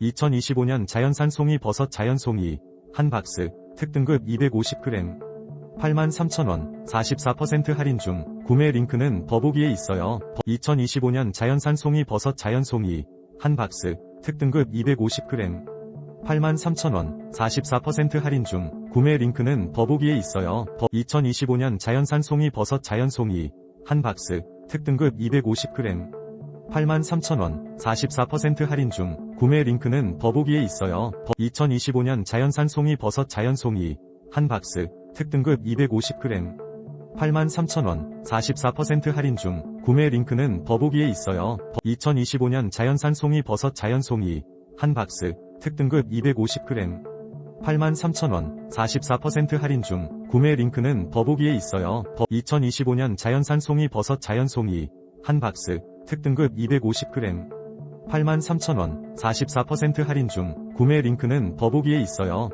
2025년 자연산 송이 버섯 자연 송이 한 박스 특등급 250g 83,000원 44% 할인 중 구매 링크는 더보기에 있어요. 2025년 자연산 송이 버섯 자연 송이 한 박스 특등급 250g 83,000원 44% 할인 중 구매 링크는 더보기에 있어요. 2025년 자연산 송이 버섯 자연 송이 한 박스 특등급 250g 83,000원 44% 할인 중 구매 링크는 더보기에 있어요. 2025년 자연산 송이 버섯 자연 송이 한 박스 특등급 250g 83,000원 44% 할인 중 구매 링크는 더보기에 있어요. 2025년 자연산 송이 버섯 자연 송이 한 박스 특등급 250g 83,000원 44% 할인 중 구매 링크는 더보기에 있어요. 2025년 자연산 송이 버섯 자연 송이 한 박스 특등급 250g 83,000원 44% 할인 중 구매 링크는 더보기에 있어요.